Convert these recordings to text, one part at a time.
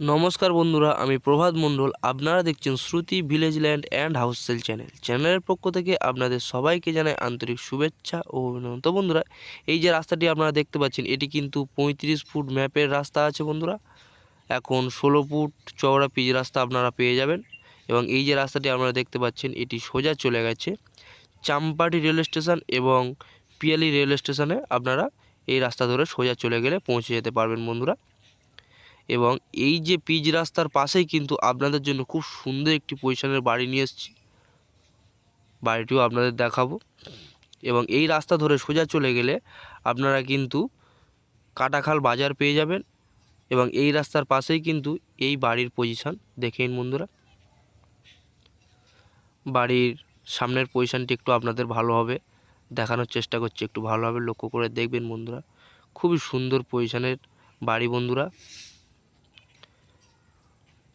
নমস্কার বন্ধুরা, আমি প্রভাত মণ্ডল। আপনারা দেখছেন Shruti village land and house sale channel. চ্যানেলের পক্ষ থেকে আপনাদের সবাইকে জানাই আন্তরিক শুভেচ্ছা ও অভিনন্দন। তো বন্ধুরা, এই যে রাস্তাটি আপনারা দেখতে পাচ্ছেন, এটি কিন্তু পঁয়ত্রিশ ফুট ম্যাপের রাস্তা আছে বন্ধুরা। এখন ষোলো ফুট চওড়া পিচ রাস্তা আপনারা পেয়ে যাবেন। এবং এই যে রাস্তাটি আপনারা দেখতে পাচ্ছেন, এটি সোজা চলে গেছে চাম্পাটি রেল স্টেশন এবং পিয়ালি রেল স্টেশনে আপনারা এই রাস্তা ধরে সোজা চলে গেলে পৌঁছে যেতে পারবেন বন্ধুরা। এবং এই যে পিচ রাস্তার পাশেই কিন্তু আপনাদের জন্য খুব সুন্দর একটি পজিশনের বাড়ি নিয়ে এসেছি। বাড়িটিও আপনাদের দেখাবো। এবং এই রাস্তা ধরে সোজা চলে গেলে আপনারা কিন্তু কাটাখাল বাজার পেয়ে যাবেন এবং এই রাস্তার পাশেই কিন্তু এই বাড়ির পজিশান দেখে নিন বন্ধুরা। বাড়ির সামনের পজিশানটি একটু আপনাদের ভালোভাবে দেখানোর চেষ্টা করছি, একটু ভালোভাবে লক্ষ্য করে দেখবেন বন্ধুরা। খুবই সুন্দর পজিশানের বাড়ি বন্ধুরা।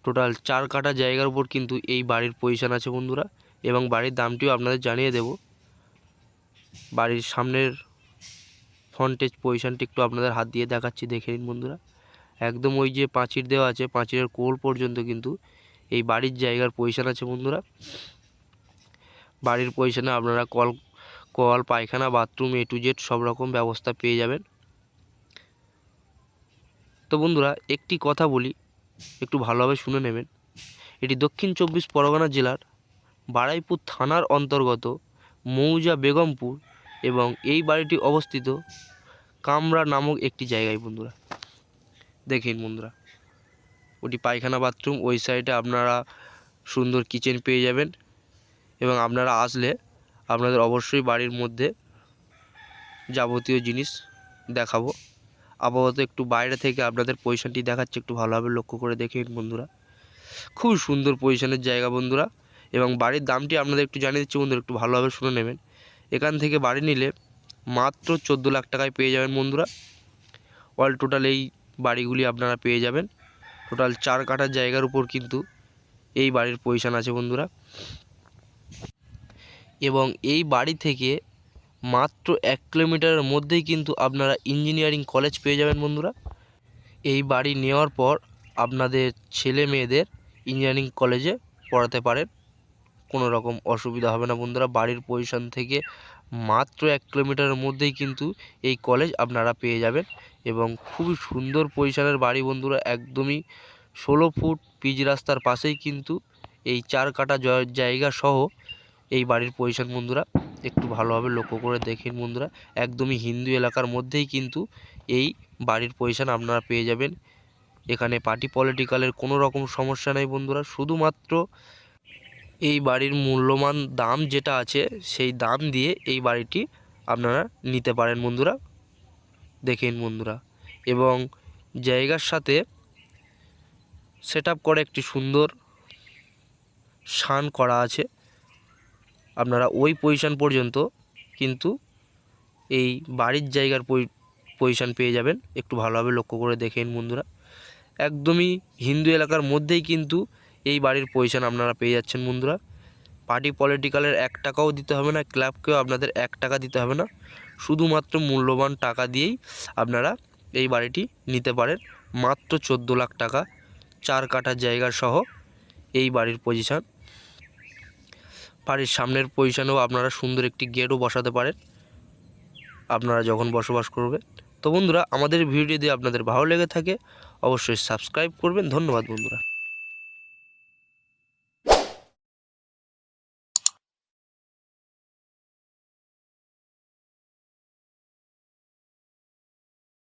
টোটাল চার কাটা জায়গার উপর কিন্তু এই বাড়ির পজিশান আছে বন্ধুরা। এবং বাড়ির দামটিও আপনাদের জানিয়ে দেব। বাড়ির সামনের ফ্রন্টেজ পজিশানটি একটু আপনাদের হাত দিয়ে দেখাচ্ছি, দেখে নিন বন্ধুরা। একদম ওই যে পাঁচির দেওয়া আছে, পাঁচিরের কোল পর্যন্ত কিন্তু এই বাড়ির জায়গার পজিশান আছে বন্ধুরা। বাড়ির পজিশানে আপনারা কল কল, পায়খানা বাথরুম এ টু জেড সব রকম ব্যবস্থা পেয়ে যাবেন। তো বন্ধুরা, একটি কথা বলি একটু ভালোভাবে শুনে নেবেন। এটি দক্ষিণ চব্বিশ পরগনা জেলার বারাইপুর থানার অন্তর্গত মৌজা বেগমপুর এবং এই বাড়িটি অবস্থিত কামরা নামক একটি জায়গায় বন্ধুরা। দেখেন বন্ধুরা, ওটি পায়খানা বাথরুম, ওই সাইডে আপনারা সুন্দর কিচেন পেয়ে যাবেন এবং আপনারা আসলে আপনাদের অবশ্যই বাড়ির মধ্যে যাবতীয় জিনিস দেখাবো। আপাতত একটু বাইরে থেকে আপনাদের পজিশনটি দেখাচ্ছে, একটু ভালোভাবে লক্ষ্য করে দেখে নিন বন্ধুরা। খুব সুন্দর পজিশনের জায়গা বন্ধুরা, এবং বাড়ির দামটি আপনাদের একটু জানিয়ে দিচ্ছি বন্ধুরা, একটু ভালোভাবে শুনে নেবেন। এখান থেকে বাড়ি নিলে মাত্র চোদ্দ লাখ টাকায় পেয়ে যাবেন বন্ধুরা। অল টোটাল এই বাড়িগুলি আপনারা পেয়ে যাবেন। টোটাল চার কাঠার জায়গার উপর কিন্তু এই বাড়ির পজিশান আছে বন্ধুরা। এবং এই বাড়ি থেকে মাত্র এক কিলোমিটারের মধ্যেই কিন্তু আপনারা ইঞ্জিনিয়ারিং কলেজ পেয়ে যাবেন বন্ধুরা। এই বাড়ি নেওয়ার পর আপনাদের ছেলে মেয়েদের ইঞ্জিনিয়ারিং কলেজে পড়াতে পারেন। কোনো রকম অসুবিধা হবে না বন্ধুরা, বাড়ির পজিশন থেকে মাত্র এক কিলোমিটারের মধ্যেই কিন্তু এই কলেজ আপনারা পেয়ে যাবেন। এবং খুবই সুন্দর পজিশনের বাড়ি বন্ধুরা, একদমই ষোলো ফুট পিচ রাস্তার পাশেই কিন্তু এই চার কাটা জায়গা সহ এই বাড়ির পজিশন বন্ধুরা, একটু ভালোভাবে লক্ষ্য করে দেখেন বন্ধুরা, একদমই হিন্দু এলাকার মধ্যেই কিন্তু এই বাড়ির পজিশন আপনারা পেয়ে যাবেন। এখানে পার্টি পলিটিক্যালের কোনো রকম সমস্যা নেই বন্ধুরা, শুধুমাত্র এই বাড়ির মূল্যমান দাম যেটা আছে, সেই দাম দিয়ে এই বাড়িটি আপনারা নিতে পারেন বন্ধুরা। দেখেন বন্ধুরা, এবং জায়গার সাথে সেট করে একটি সুন্দর শান করা আছে। আপনারা ওই পজিশান পর্যন্ত কিন্তু এই বাড়ির জায়গার পজিশান পেয়ে যাবেন। একটু ভালোভাবে লক্ষ্য করে দেখেন বন্ধুরা। একদমই হিন্দু এলাকার মধ্যেই কিন্তু এই বাড়ির পজিশান আপনারা পেয়ে যাচ্ছেন বন্ধুরা। পার্টি পলিটিক্যালের এক টাকাও দিতে হবে না ক্লাবকেও আপনাদের এক টাকা দিতে হবে না। শুধুমাত্র মূল্যবান টাকা দিয়েই আপনারা এই বাড়িটি নিতে পারেন। মাত্র চোদ্দ লাখ টাকা, চার কাঠার জায়গা সহ এই বাড়ির পজিশান বাড়ির সামনের পজিশানেও আপনারা সুন্দর একটি গেটও বসাতে পারেন। আপনারা যখন বসবাস করবেন। তো বন্ধুরা, আমাদের ভিডিও যদি আপনাদের ভালো লেগে থাকে, অবশ্যই সাবস্ক্রাইব করবেন। ধন্যবাদ বন্ধুরা।